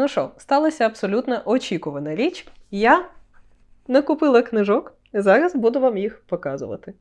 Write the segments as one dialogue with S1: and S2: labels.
S1: Ну що, сталася абсолютно очікувана річ. Я накупила книжок, зараз буду вам їх показувати.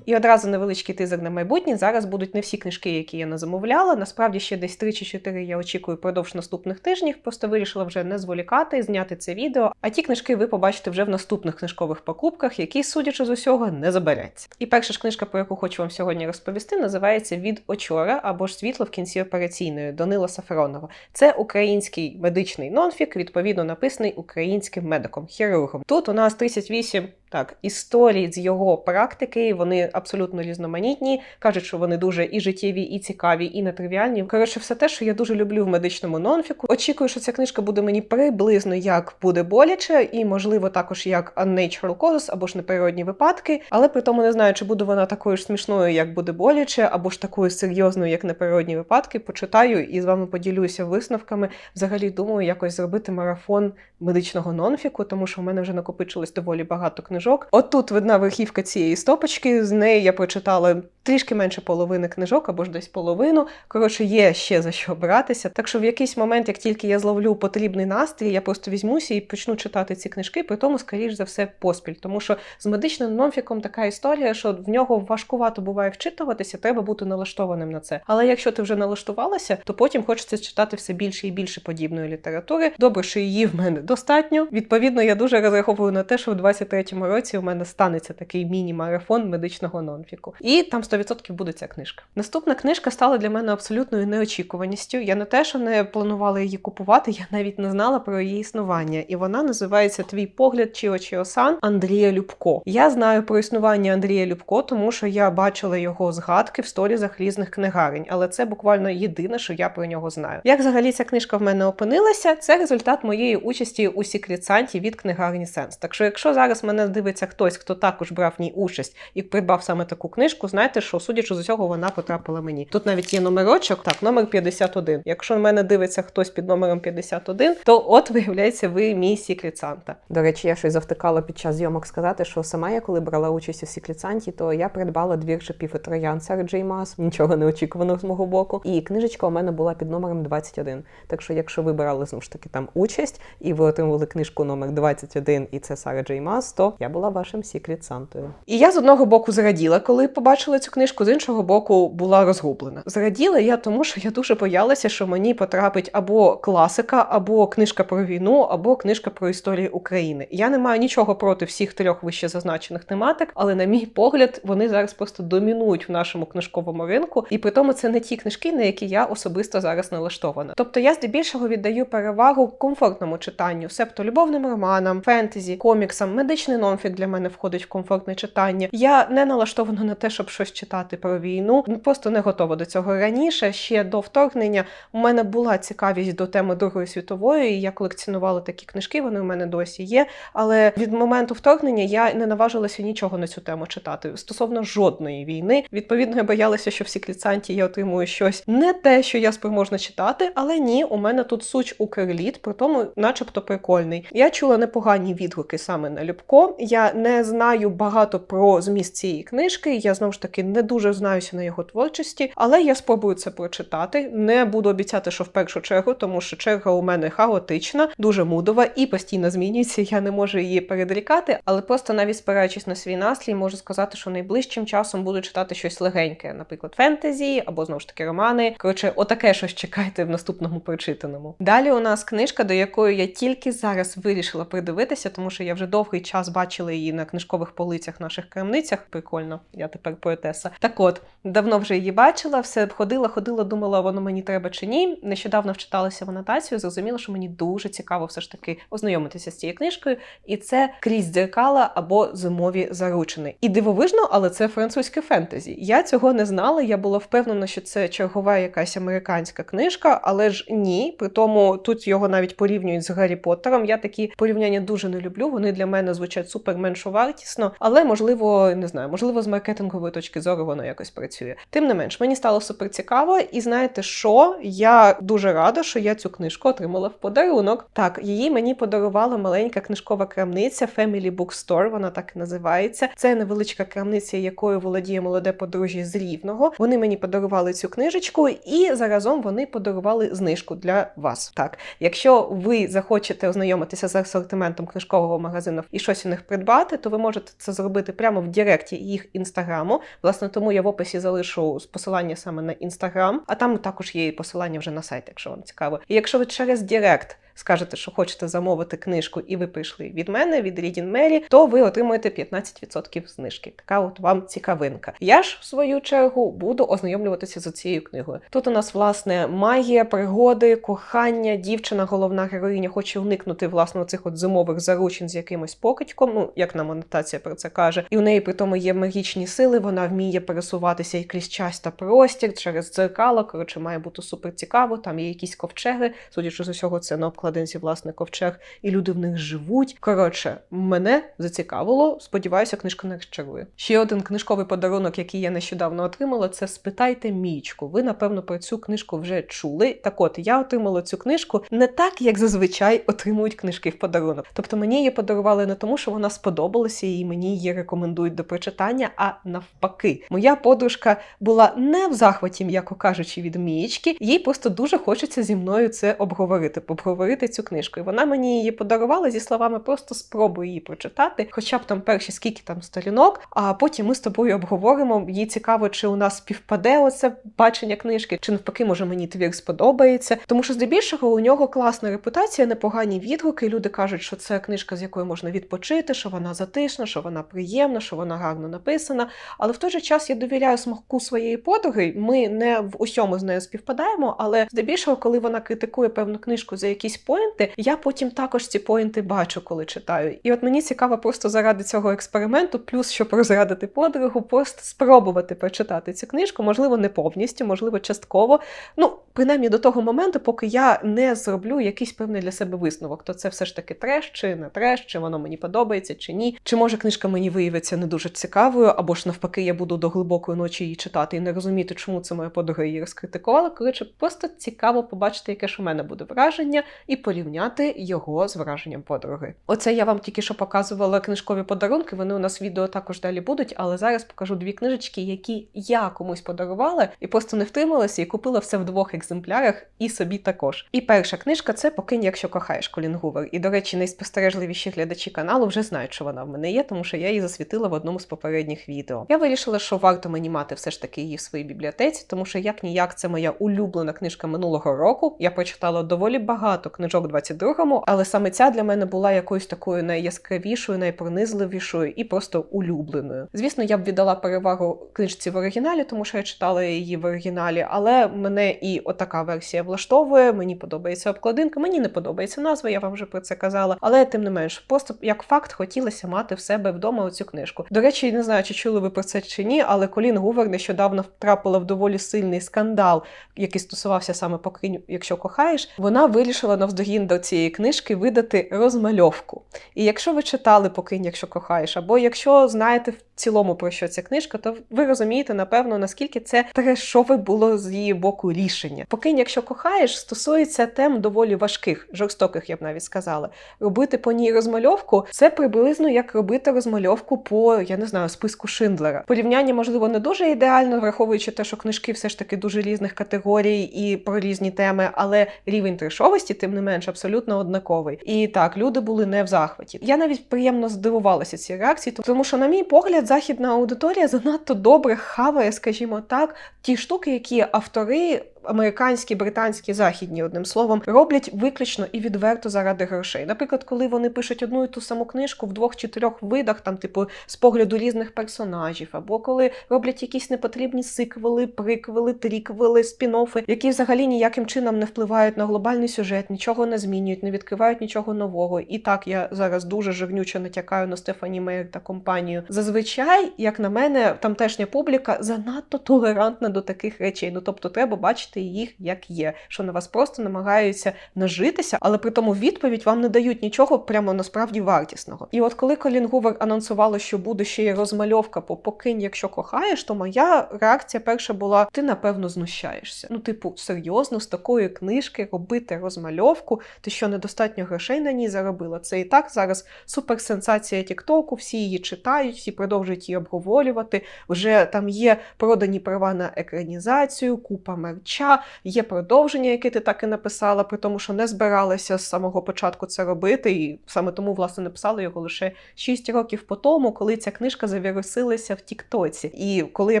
S1: І одразу невеличкий тизер на майбутнє. Зараз будуть не всі книжки, які я не замовляла. Насправді ще десь 3 чи 4 я очікую впродовж наступних тижнів. Просто вирішила вже не зволікати, зняти це відео. А ті книжки ви побачите вже в наступних книжкових покупках, які, судячи з усього, не забереться. І перша ж книжка, про яку хочу вам сьогодні розповісти, називається Від очора або ж світло в кінці операційної Данила Сафронова. Це український медичний нонфік, відповідно написаний українським медиком, хірургом. Тут у нас 38 так, історії з його практики, вони абсолютно різноманітні. Кажуть, що вони дуже і життєві, і цікаві, і нетривіальні. Коротше, все те, що я дуже люблю в медичному нонфіку. Очікую, що ця книжка буде мені приблизно як буде боляче, і можливо також як unnatural causes, або ж неприродні випадки. Але при тому не знаю, чи буде вона такою ж смішною, як буде боляче, або ж такою серйозною, як неприродні випадки. Почитаю і з вами поділюся висновками. Взагалі думаю, якось зробити марафон медичного нонфіку, тому що в мене вже накопичилось доволі багато книжок. От тут видна верхівка цієї стопочки. З неї я прочитала трішки менше половини книжок, або ж десь половину. Коротше, є ще за що братися. Так що в якийсь момент, як тільки я зловлю потрібний настрій, я просто візьмуся і почну читати ці книжки, при тому, скоріш за все, поспіль. Тому що з медичним нонфіком така історія, що в нього важкувато буває вчитуватися, треба бути налаштованим на це. Але якщо ти вже налаштувалася, то потім хочеться читати все більше і більше подібної літератури. Добре, що її в мене достатньо. Відповідно, я дуже розраховую на те, що в 23-му році у мене станеться такий міні-марафон медичного нонфіку. І там 100% буде ця книжка. Наступна книжка стала для мене абсолютною неочікуваністю. Я не те, що не планувала її купувати, я навіть не знала про її існування. І вона називається Твій погляд Чіо Чіосан Андрія Любко. Я знаю про існування Андрія Любко, тому що я бачила його згадки в сторізах різних книгарень, але це буквально єдине, що я про нього знаю. Як взагалі ця книжка в мене опинилася, це результат моєї участі у Secret від книгарні Сенс. Так що, якщо зараз мене дивиться хтось, хто також брав в ній участь і придбав саме таку книжку, знаєте, що судячи з усього, вона потрапила мені. Тут навіть є номерочок, так, номер 51. Якщо в мене дивиться хтось під номером 51, то от виявляється, ви мій Secret Санта. До речі, я щось завтикала під час зйомок сказати, що сама я коли брала участь у Secret Санті, то я придбала двір шипів і троян серед Джей Мас, нічого не очікуваного з мого боку. І книжечка у мене була під номером 21. Так що, якщо ви брали знову ж таки там участь і ви отримали книжку номер 21, і це Сара Джей Мас, то я була вашим Secret Сантою. І я з одного боку зраділа, коли побачила цю книжку, з іншого боку була розгублена. Зраділа я тому, що я дуже боялася, що мені потрапить або класика, або книжка про війну, або книжка про історію України. Я не маю нічого проти всіх трьох вище зазначених тематик, але на мій погляд, вони зараз просто домінують в нашому книжковому ринку, і при тому це не ті книжки, на які я особисто зараз налаштована. Тобто я здебільшого віддаю перевагу комфортному читанню, себто любовним романам, фентезі, коміксам, медичний нонфік для мене входить в комфортне читання. Я не налаштована на те, щоб щось читати про війну. Ну, Просто не готова до цього раніше. Ще до вторгнення у мене була цікавість до теми Другої світової. і Я колекціонувала такі книжки. Вони у мене досі є. Але від моменту вторгнення я не наважилася нічого на цю тему читати стосовно жодної війни. Відповідно, я боялася, що в Сікліцанті я отримую щось не те, що я спроможна читати, але ні, у мене тут суч Укрліт, при тому, начебто, прикольний. Я чула непогані відгуки саме на Любко. Я не знаю багато про зміст цієї книжки. Я знову ж таки не дуже знаюся на його творчості, але я спробую це прочитати. Не буду обіцяти, що в першу чергу, тому що черга у мене хаотична, дуже мудова і постійно змінюється. Я не можу її передрікати, але просто навіть спираючись на свій настрій, можу сказати, що найближчим часом буду читати щось легеньке, наприклад, фентезі або знову ж таки романи. Коротше, отаке щось чекайте в наступному прочитаному. Далі у нас книжка, до якої я тільки зараз вирішила придивитися, тому що я вже довгий час бачила її на книжкових полицях наших крамницях. Прикольно, я тепер поетеса. Так от, давно вже її бачила, все ходила, ходила, думала, воно мені треба чи ні. Нещодавно вчиталася в анотацію, зрозуміла, що мені дуже цікаво все ж таки ознайомитися з цією книжкою, і це крізь дзеркала або зимові заручини. І дивовижно, але це французьке фентезі. Я цього не знала. Я була впевнена, що це чергова якась американська книжка, але ж ні. При тому тут його навіть порівнюють з Гаррі Поттером. Я такі порівняння дуже не люблю. Вони для мене звучать супер меншовартісно, але можливо, не знаю, можливо, з маркетингової точки зору зору воно якось працює. Тим не менш, мені стало супер цікаво, і знаєте що? Я дуже рада, що я цю книжку отримала в подарунок. Так, її мені подарувала маленька книжкова крамниця Family Bookstore, вона так і називається. Це невеличка крамниця, якою володіє молоде подружжя з Рівного. Вони мені подарували цю книжечку, і заразом вони подарували знижку для вас. Так, якщо ви захочете ознайомитися з асортиментом книжкового магазину і щось у них придбати, то ви можете це зробити прямо в Директі їх інстаграму. Власне, тому я в описі залишу посилання саме на інстаграм, а там також є і посилання вже на сайт, якщо вам цікаво. І якщо ви через Директ скажете, що хочете замовити книжку, і ви прийшли від мене, від Reading Mary, то ви отримуєте 15% знижки. Така от вам цікавинка. Я ж в свою чергу буду ознайомлюватися з цією книгою. Тут у нас власне магія, пригоди, кохання, дівчина, головна героїня, хоче уникнути власне цих от зимових заручин з якимось покидьком. Ну як нам анотація про це каже, і у неї при тому є магічні сили. Вона вміє пересуватися і крізь час та простір через дзеркало. Коротше, має бути супер цікаво. Там є якісь ковчеги. Судячи з усього, це на обкладинці власне ковчег, і люди в них живуть. Коротше, мене зацікавило. Сподіваюся, книжка не розчарує. Ще один книжковий подарунок, який я нещодавно отримала, це спитайте мічку. Ви напевно про цю книжку вже чули. Так от я отримала цю книжку не так, як зазвичай отримують книжки в подарунок. Тобто мені її подарували не тому, що вона сподобалася і мені її рекомендують до прочитання, а навпаки, моя подружка була не в захваті, м'яко кажучи, від мієчки. Їй просто дуже хочеться зі мною це обговорити, обговорити цю книжку. І вона мені її подарувала зі словами просто спробуй її прочитати, хоча б там перші скільки там сторінок, а потім ми з тобою обговоримо. Їй цікаво, чи у нас співпаде оце бачення книжки, чи навпаки, може мені твір сподобається. Тому що здебільшого у нього класна репутація, непогані відгуки. Люди кажуть, що це книжка, з якою можна відпочити, що вона затишна, що вона приємна, що вона гарно написана. Але в той же час я довіряю смаку своєї подруги. Ми не в усьому з нею співпадаємо, але здебільшого, коли вона критикує певну книжку за якісь поінти, я потім також ці поінти бачу, коли читаю. І от мені цікаво просто заради цього експерименту, плюс щоб розрадити подругу, просто спробувати прочитати цю книжку, можливо, не повністю, можливо, частково. Ну, принаймні до того моменту, поки я не зроблю якийсь певний для себе висновок, то це все ж таки треш чи не треш, чи воно мені подобається, чи ні. Чи може книжка мені виявиться не дуже цікавою, або ж навпаки, я буду до глибокої ночі її читати і не розуміти, чому це моя подруга її розкритикувала. Коротше, просто цікаво побачити, яке ж у мене буде враження, і порівняти його з враженням подруги. Оце я вам тільки що показувала книжкові подарунки. Вони у нас в відео також далі будуть, але зараз покажу дві книжечки, які я комусь подарувала і просто не втрималася і купила все в двох екземплярах, і собі також. І перша книжка це Покинь, якщо кохаєш Колін Гувер. І, до речі, найспостережливіші глядачі каналу вже знають, що вона в мене є, тому що я її засвітила в одному з попередніх відео. Я вирішила, що варто мені мати все ж таки її в своїй бібліотеці, тому що як ніяк це моя улюблена книжка минулого року. Я прочитала доволі багато книжок в 22-му, але саме ця для мене була якоюсь такою найяскравішою, найпронизливішою і просто улюбленою. Звісно, я б віддала перевагу книжці в оригіналі, тому що я читала її в оригіналі, але мене і отака версія влаштовує. Мені подобається обкладинка, мені не подобається назва, я вам вже про це казала. Але тим не менш, просто як факт хотілося мати в себе вдома оцю книжку. До речі, не знаю, чи чули ви про це чи ні, але Колін Гувер нещодавно втрапила в доволі сильний скандал, який стосувався саме покинь, якщо кохаєш. Вона вирішила навздогін до цієї книжки видати розмальовку. І якщо ви читали покинь, якщо кохаєш, або якщо знаєте в цілому про що ця книжка, то ви розумієте, напевно, наскільки це трешове було з її боку рішення. Покинь, якщо кохаєш, стосується тем доволі важких, жорстоких, я б навіть сказала. Робити по ній розмальовку це приблизно як робити розмальовку по я не знаю списку Шиндлера. Порівняння можливо не дуже ідеально, враховуючи те, що книжки все ж таки дуже різних категорій і про різні теми, але рівень трешовості, тим не менш, абсолютно однаковий. І так, люди були не в захваті. Я навіть приємно здивувалася цій реакції, тому що, на мій погляд, західна аудиторія занадто добре хаває, скажімо так, ті штуки, які автори. Американські, британські, західні, одним словом, роблять виключно і відверто заради грошей. Наприклад, коли вони пишуть одну і ту саму книжку в двох чи трьох видах, там, типу, з погляду різних персонажів, або коли роблять якісь непотрібні сиквели, приквели, тріквели, спін-оффи, які взагалі ніяким чином не впливають на глобальний сюжет, нічого не змінюють, не відкривають нічого нового. І так я зараз дуже жирнюче натякаю на Стефані Мейер та компанію. Зазвичай, як на мене, тамтешня публіка занадто толерантна до таких речей. Ну тобто, треба бачити бачите їх як є, що на вас просто намагаються нажитися, але при тому відповідь вам не дають нічого прямо насправді вартісного. І от коли Колін Гувер анонсувала, що буде ще й розмальовка по покинь, якщо кохаєш, то моя реакція перша була: ти напевно знущаєшся. Ну, типу, серйозно з такої книжки робити розмальовку, ти що недостатньо грошей на ній заробила. Це і так зараз суперсенсація Тіктоку, всі її читають, всі продовжують її обговорювати. Вже там є продані права на екранізацію, купа мерча, є продовження, яке ти так і написала, при тому, що не збиралася з самого початку це робити, і саме тому, власне, написала його лише 6 років по тому, коли ця книжка завірусилася в Тіктоці. І коли я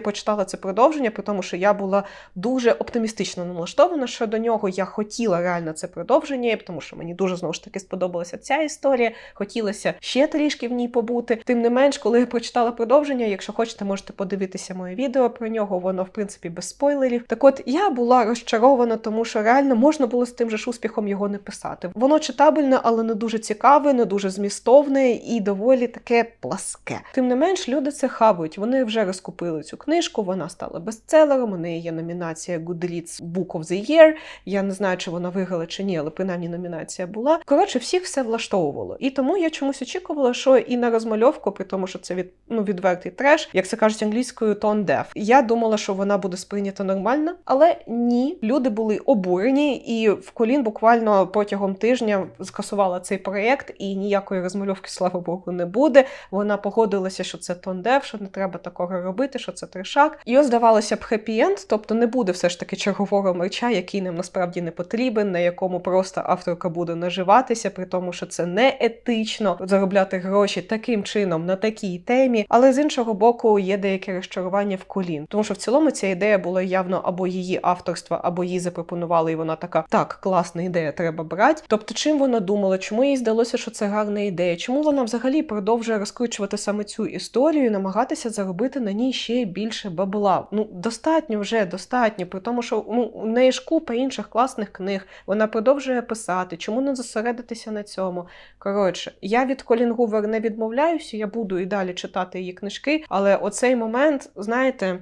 S1: почитала це продовження, при тому, що я була дуже оптимістично налаштована щодо нього, я хотіла реально це продовження, тому що мені дуже знову ж таки сподобалася ця історія. Хотілося ще трішки в ній побути. Тим не менш, коли я прочитала продовження, якщо хочете, можете подивитися моє відео про нього. Воно в принципі без спойлерів. Так от я була розчарована, тому що реально можна було з тим же ж успіхом його не писати. Воно читабельне, але не дуже цікаве, не дуже змістовне і доволі таке пласке. Тим не менш, люди це хавають. Вони вже розкупили цю книжку. Вона стала бестселером. У неї є номінація Goodreads Book of the Year. Я не знаю, чи вона виграла чи ні, але принаймні номінація була. Коротше, всіх все влаштовувало. І тому я чомусь очікувала, що і на розмальовку, при тому, що це від ну відвертий треш, як це кажуть англійською, tone deaf. Я думала, що вона буде сприйнята нормально, але ні, люди були обурені, і в колін буквально протягом тижня скасувала цей проєкт, і ніякої розмальовки, слава Богу, не буде. Вона погодилася, що це deaf, що не треба такого робити, що це трешак. І ось здавалося б хеппі-енд, тобто не буде все ж таки чергового мерча, який нам насправді не потрібен, на якому просто авторка буде наживатися, при тому, що це не етично заробляти гроші таким чином на такій темі. Але з іншого боку, є деяке розчарування в колін, тому що в цілому ця ідея була явно або її авторства, або їй запропонували, і вона така: так, класна ідея, треба брати. Тобто, чим вона думала, чому їй здалося, що це гарна ідея? Чому вона взагалі продовжує розкручувати саме цю історію, і намагатися заробити на ній ще більше бабла? Ну достатньо вже достатньо, при тому, що ну у неї ж купа інших класних книг. Вона продовжує писати. Чому не зосередитися на цьому? Коротше, я від Колін Гувер не відмовляюся, я буду і далі читати її книжки, але оцей момент, знаєте.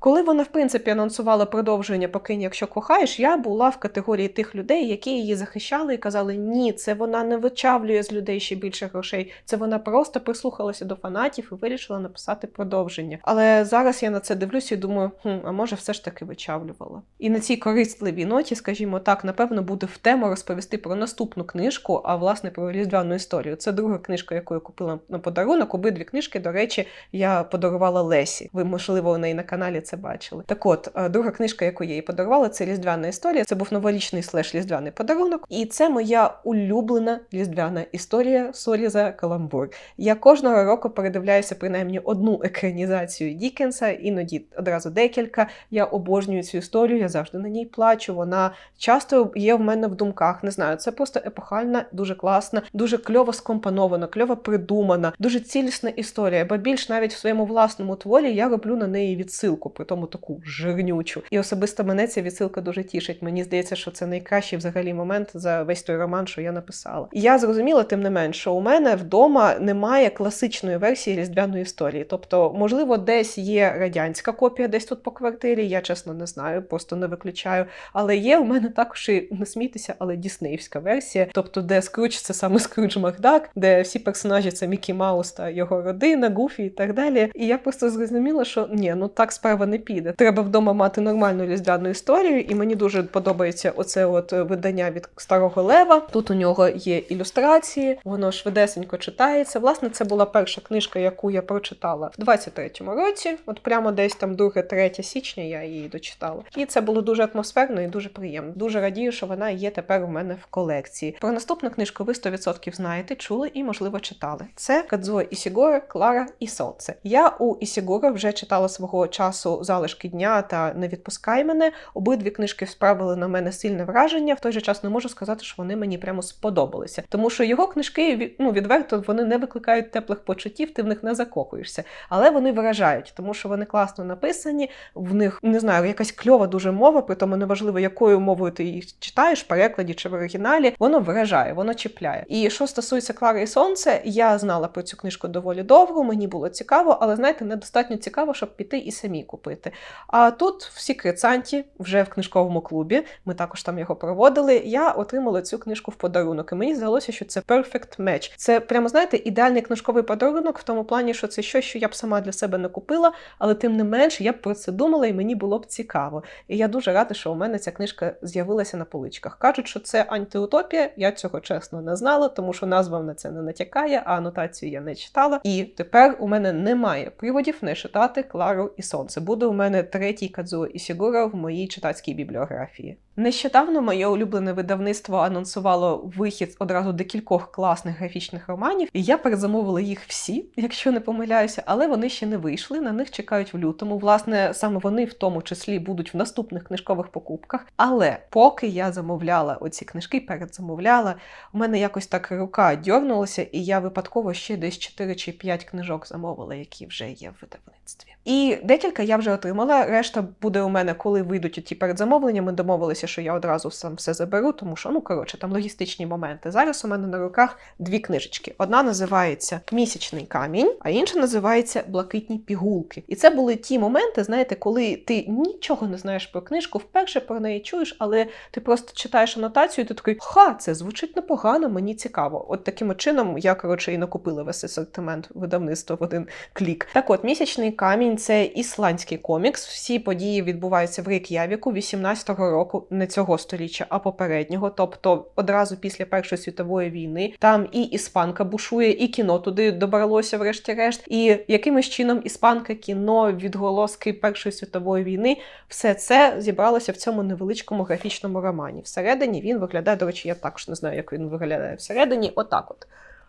S1: Коли вона, в принципі, анонсувала продовження «Покинь, якщо кохаєш, я була в категорії тих людей, які її захищали і казали, ні, це вона не вичавлює з людей ще більше грошей, це вона просто прислухалася до фанатів і вирішила написати продовження. Але зараз я на це дивлюся і думаю, хм, а може, все ж таки вичавлювала. І на цій корисливій ноті, скажімо так, напевно, буде в тему розповісти про наступну книжку, а власне про різдвяну історію. Це друга книжка, яку я купила на подарунок. Обидві книжки, до речі, я подарувала Лесі. Ви, можливо, у неї на каналі це бачили. Так от, е, друга книжка, яку я їй подарувала, це Різдвяна історія. Це був новорічний слеш різдвяний подарунок. І це моя улюблена різдвяна історія. Сорі за каламбур. Я кожного року передивляюся принаймні одну екранізацію Дікенса, іноді одразу декілька. Я обожнюю цю історію, я завжди на ній плачу. Вона часто є в мене в думках. Не знаю, це просто епохальна, дуже класна, дуже кльово скомпонована, кльово придумана, дуже цілісна історія. Бо більш навіть в своєму власному творі я роблю на неї відсилку, при тому таку жирнючу. І особисто мене ця відсилка дуже тішить. Мені здається, що це найкращий взагалі момент за весь той роман, що я написала. І я зрозуміла, тим не менш, що у мене вдома немає класичної версії різдвяної історії. Тобто, можливо, десь є радянська копія, десь тут по квартирі. Я чесно не знаю, просто не виключаю. Але є у мене також і не смійтеся, але діснеївська версія, тобто, де Скрудж це саме Скрудж Макдак, де всі персонажі це Мікі Маус та його родина, Гуфі і так далі. І я просто зрозуміла, що ні, ну так справа не піде. Треба вдома мати нормальну різдвяну історію, і мені дуже подобається оце от видання від старого лева. Тут у нього є ілюстрації, воно швидесенько читається. Власне, це була перша книжка, яку я прочитала в 23-му році. От прямо десь там 2-3 січня я її дочитала. І це було дуже атмосферно і дуже приємно. Дуже радію, що вона є тепер у мене в колекції. Про наступну книжку ви 100% знаєте, чули і, можливо, читали. Це Кадзуо Ісігура, Клара і Сонце. Я у Ісігура вже читала свого часу залишки дня та не відпускай мене. Обидві книжки справили на мене сильне враження. В той же час не можу сказати, що вони мені прямо сподобалися. Тому що його книжки ну, відверто вони не викликають теплих почуттів, ти в них не закохуєшся. Але вони вражають, тому що вони класно написані. В них не знаю, якась кльова дуже мова, при тому неважливо, якою мовою ти їх читаєш, перекладі чи в оригіналі. Воно вражає, воно чіпляє. І що стосується Клари і Сонце, я знала про цю книжку доволі довго. Мені було цікаво, але знаєте, недостатньо цікаво, щоб піти і самі купити. Купити. А тут в Сікрет-Санті, вже в книжковому клубі, ми також там його проводили. Я отримала цю книжку в подарунок. І мені здалося, що це perfect match. Це прямо знаєте, ідеальний книжковий подарунок в тому плані, що це щось, що я б сама для себе не купила, але тим не менш я б про це думала, і мені було б цікаво. І я дуже рада, що у мене ця книжка з'явилася на поличках. Кажуть, що це антиутопія. Я цього чесно не знала, тому що назва на це не натякає, а анотацію я не читала. І тепер у мене немає приводів не читати Клару і Сонце. Буде у мене третій Кадзуо Ісігура в моїй читацькій бібліографії. Нещодавно моє улюблене видавництво анонсувало вихід одразу декількох класних графічних романів, і я перезамовила їх всі, якщо не помиляюся, але вони ще не вийшли. На них чекають в лютому. Власне, саме вони в тому числі будуть в наступних книжкових покупках. Але поки я замовляла оці книжки, передзамовляла, у мене якось так рука дьорнулася, і я випадково ще десь 4 чи 5 книжок замовила, які вже є в видавництві. І декілька я вже отримала. Решта буде у мене, коли вийдуть ті передзамовлення. Ми домовилися, що я одразу сам все заберу, тому що ну коротше там логістичні моменти. Зараз у мене на руках дві книжечки. Одна називається Місячний камінь, а інша називається Блакитні пігулки. І це були ті моменти, знаєте, коли ти нічого не знаєш про книжку, вперше про неї чуєш, але ти просто читаєш анотацію, і ти такий ха, це звучить непогано, мені цікаво. От таким чином я коротше і накупила весь асортимент видавництва в один клік. Так, от місячний камінь це ісландський комікс. Всі події відбуваються в Рейк'явіку 18-го року, не цього століття, а попереднього. Тобто одразу після Першої світової війни там і іспанка бушує, і кіно туди добралося, врешті-решт. І якимось чином іспанка, кіно, відголоски Першої світової війни, все це зібралося в цьому невеличкому графічному романі. Всередині він виглядає, до речі, я також не знаю, як він виглядає всередині. Отак, от.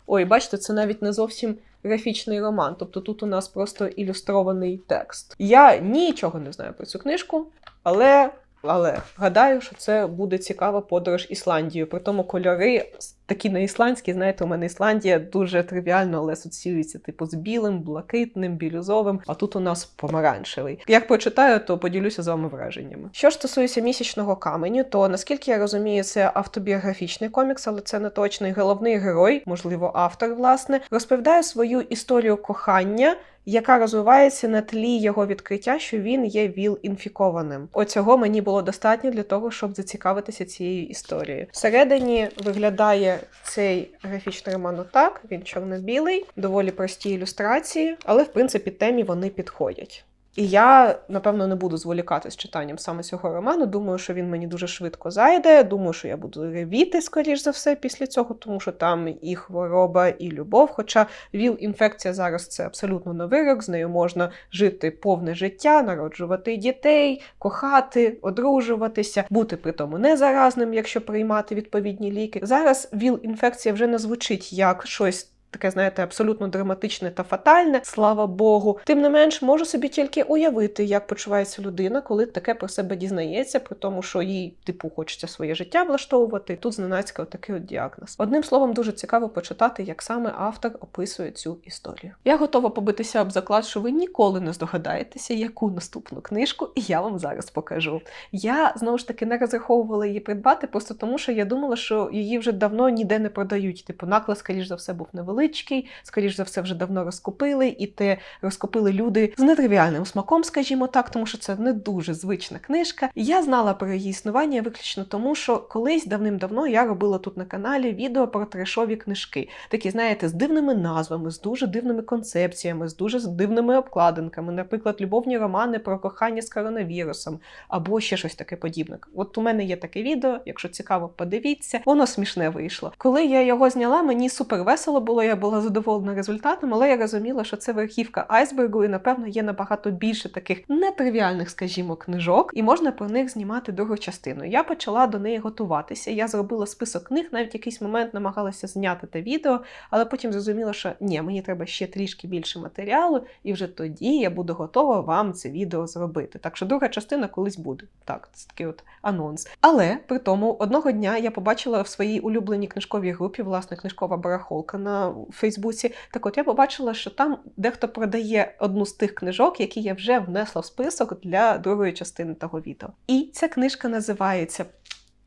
S1: Ой, бачите, це навіть не зовсім графічний роман. Тобто тут у нас просто ілюстрований текст. Я нічого не знаю про цю книжку, але. Але гадаю, що це буде цікава подорож Ісландією. При тому кольори такі на ісландські, знаєте, у мене Ісландія дуже тривіально, але асоціюється типу з білим, блакитним, бірюзовим. А тут у нас помаранчевий. Як прочитаю, то поділюся з вами враженнями. Що ж стосується місячного каменю, то наскільки я розумію, це автобіографічний комікс, але це не точний. Головний герой, можливо, автор, власне, розповідає свою історію кохання яка розвивається на тлі його відкриття, що він є ВІЛ-інфікованим. Оцього мені було достатньо для того, щоб зацікавитися цією історією. Всередині виглядає цей графічний роман отак, він чорно-білий, доволі прості ілюстрації, але в принципі темі вони підходять. І я, напевно, не буду зволікати з читанням саме цього роману. Думаю, що він мені дуже швидко зайде. Думаю, що я буду ревіти, скоріш за все, після цього, тому що там і хвороба, і любов. Хоча ВІЛ-інфекція зараз це абсолютно новий рок, з нею можна жити повне життя, народжувати дітей, кохати, одружуватися, бути при тому незаразним, якщо приймати відповідні ліки. Зараз ВІЛ-інфекція вже не звучить як щось. Таке, знаєте, абсолютно драматичне та фатальне, слава Богу. Тим не менш, можу собі тільки уявити, як почувається людина, коли таке про себе дізнається, при тому, що їй, типу, хочеться своє життя влаштовувати. І тут зненацька отакий от діагноз. Одним словом, дуже цікаво почитати, як саме автор описує цю історію. Я готова побитися об заклад, що ви ніколи не здогадаєтеся, яку наступну книжку, я вам зараз покажу. Я знову ж таки не розраховувала її придбати, просто тому що я думала, що її вже давно ніде не продають. Типу, наклад, скоріш за все, був невеликий невеличкий, скоріш за все, вже давно розкупили, і те розкупили люди з нетривіальним смаком, скажімо так, тому що це не дуже звична книжка. Я знала про її існування виключно тому, що колись давним-давно я робила тут на каналі відео про трешові книжки, такі, знаєте, з дивними назвами, з дуже дивними концепціями, з дуже дивними обкладинками, наприклад, любовні романи про кохання з коронавірусом або ще щось таке подібне. От у мене є таке відео, якщо цікаво, подивіться, воно смішне вийшло. Коли я його зняла, мені супер весело було. Я була задоволена результатом, але я розуміла, що це верхівка айсбергу, і напевно є набагато більше таких нетривіальних, скажімо, книжок, і можна про них знімати другу частину. Я почала до неї готуватися. Я зробила список книг, навіть якийсь момент намагалася зняти те відео, але потім зрозуміла, що ні, мені треба ще трішки більше матеріалу, і вже тоді я буду готова вам це відео зробити. Так що друга частина колись буде. Так, це такий от анонс. Але при тому одного дня я побачила в своїй улюбленій книжковій групі, власне, книжкова барахолка на Фейсбуці. Так от я побачила, що там дехто продає одну з тих книжок, які я вже внесла в список для другої частини того відео. І ця книжка називається.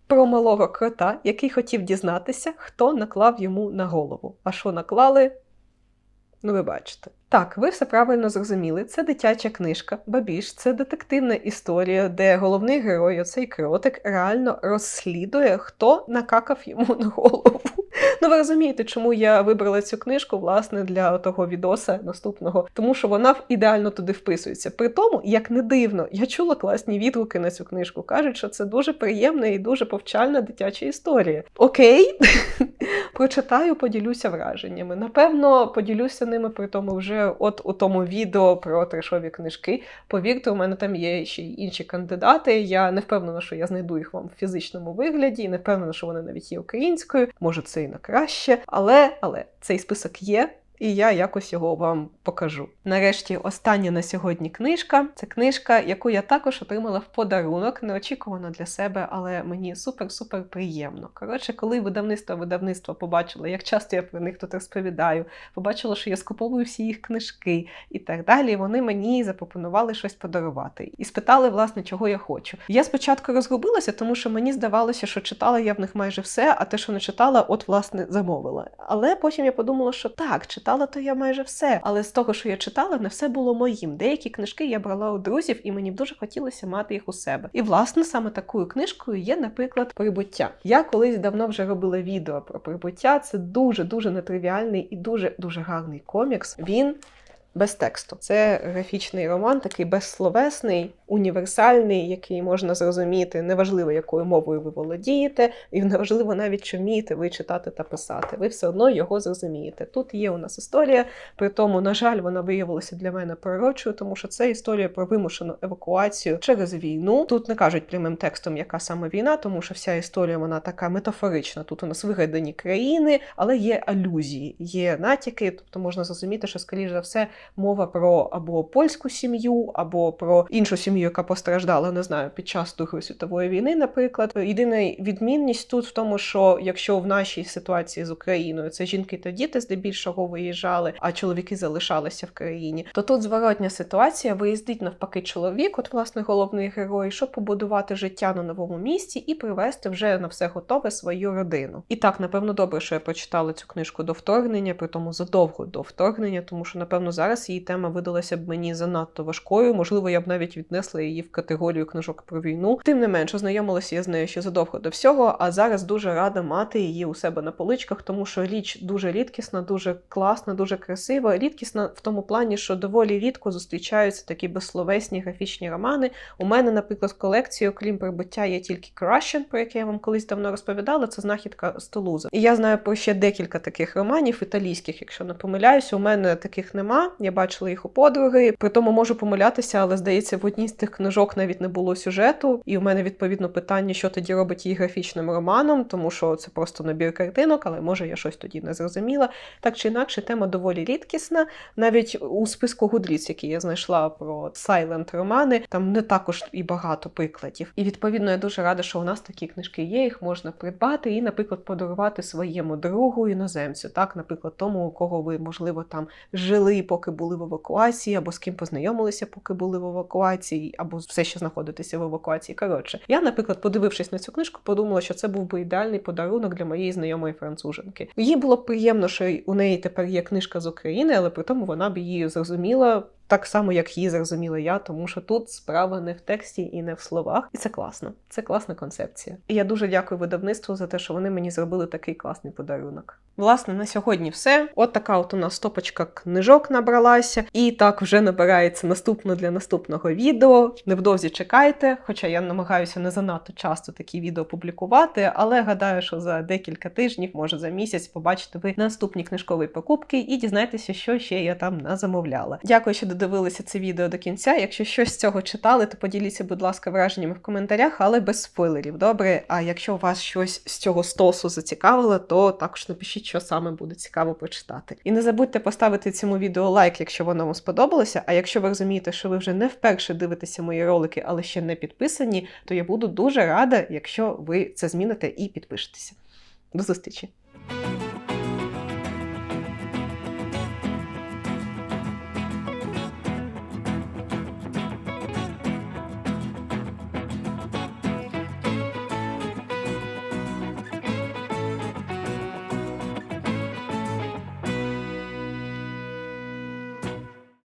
S1: Про малого крота, який хотів дізнатися, хто наклав йому на голову. А що наклали? Ну, ви бачите. Так, ви все правильно зрозуміли. Це дитяча книжка, бабіж, це детективна історія, де головний герой, оцей кротик, реально розслідує, хто накакав йому на голову. Ну, ви розумієте, чому я вибрала цю книжку власне для того відоса наступного, тому що вона ідеально туди вписується. При тому, як не дивно, я чула класні відгуки на цю книжку. кажуть, що це дуже приємна і дуже повчальна дитяча історія. Окей, прочитаю, поділюся враженнями. Напевно, поділюся ними при тому вже от у тому відео про трешові книжки. Повірте, у мене там є ще й інші кандидати. Я не впевнена, що я знайду їх вам в фізичному вигляді, і не впевнена, що вони навіть є українською. Може, це і на краще. Але, але цей список є. І я якось його вам покажу. Нарешті, остання на сьогодні книжка. Це книжка, яку я також отримала в подарунок, неочікувано для себе, але мені супер-супер приємно. Коротше, коли видавництво видавництво побачило, як часто я про них тут розповідаю, побачила, що я скуповую всі їх книжки і так далі. Вони мені запропонували щось подарувати і спитали, власне, чого я хочу. Я спочатку розгубилася, тому що мені здавалося, що читала я в них майже все, а те, що не читала, от власне замовила. Але потім я подумала, що так, то я майже все. Але з того, що я читала, не все було моїм. Деякі книжки я брала у друзів, і мені дуже хотілося мати їх у себе. І власне саме такою книжкою є, наприклад, прибуття. Я колись давно вже робила відео про прибуття. Це дуже дуже нетривіальний і дуже дуже гарний комікс. Він. Без тексту. Це графічний роман, такий безсловесний, універсальний, який можна зрозуміти, неважливо, якою мовою ви володієте, і неважливо навіть, чи вмієте ви читати та писати. Ви все одно його зрозумієте. Тут є у нас історія, при тому, на жаль, вона виявилася для мене пророчою, тому що це історія про вимушену евакуацію через війну. Тут не кажуть прямим текстом, яка саме війна, тому що вся історія вона така метафорична. Тут у нас вигадані країни, але є алюзії, є натяки, тобто можна зрозуміти, що скоріш за все мова про або польську сім'ю, або про іншу сім'ю, яка постраждала, не знаю, під час Другої світової війни, наприклад. Єдина відмінність тут в тому, що якщо в нашій ситуації з Україною це жінки та діти здебільшого виїжджали, а чоловіки залишалися в країні, то тут зворотня ситуація виїздить навпаки чоловік, от власне головний герой, щоб побудувати життя на новому місці і привести вже на все готове свою родину. І так, напевно, добре, що я прочитала цю книжку до вторгнення, при тому задовго до вторгнення, тому що напевно зараз її тема видалася б мені занадто важкою. Можливо, я б навіть віднесла її в категорію книжок про війну. Тим не менш, ознайомилася я з нею ще задовго до всього, а зараз дуже рада мати її у себе на поличках, тому що річ дуже рідкісна, дуже класна, дуже красива. Рідкісна в тому плані, що доволі рідко зустрічаються такі безсловесні графічні романи. У мене, наприклад, в колекції, окрім прибуття, є тільки Кращен, про яке я вам колись давно розповідала. Це знахідка з Тулузи. І я знаю про ще декілька таких романів італійських, якщо не помиляюся. У мене таких нема. Я бачила їх у подруги. При тому можу помилятися, але здається, в одній з тих книжок навіть не було сюжету. І у мене відповідно питання, що тоді робить її графічним романом, тому що це просто набір картинок, але може я щось тоді не зрозуміла. Так чи інакше, тема доволі рідкісна. Навіть у списку Гудріц, який я знайшла про сайлент романи, там не також і багато прикладів. І відповідно я дуже рада, що у нас такі книжки є. Їх можна придбати і, наприклад, подарувати своєму другу іноземцю, так, наприклад, тому, у кого ви можливо там жили, поки були в евакуації, або з ким познайомилися, поки були в евакуації, або все ще знаходитися в евакуації. Коротше, я, наприклад, подивившись на цю книжку, подумала, що це був би ідеальний подарунок для моєї знайомої француженки. Їй було приємно, що у неї тепер є книжка з України, але при тому вона б її зрозуміла. Так само, як її зрозуміла я, тому що тут справа не в тексті і не в словах, і це класно. Це класна концепція. І я дуже дякую видавництву за те, що вони мені зробили такий класний подарунок. Власне, на сьогодні все. От така от у нас стопочка книжок набралася, і так вже набирається наступно для наступного відео. Невдовзі чекайте, хоча я намагаюся не занадто часто такі відео публікувати, але гадаю, що за декілька тижнів, може за місяць, побачите ви наступні книжкові покупки і дізнаєтеся, що ще я там назамовляла. Дякую, що додивилися це відео до кінця. Якщо щось з цього читали, то поділіться, будь ласка, враженнями в коментарях, але без спойлерів. Добре. А якщо вас щось з цього стосу зацікавило, то також напишіть, що саме буде цікаво почитати. І не забудьте поставити цьому відео лайк, якщо воно вам сподобалося. А якщо ви розумієте, що ви вже не вперше дивитеся мої ролики, але ще не підписані, то я буду дуже рада, якщо ви це зміните і підпишетеся. До зустрічі!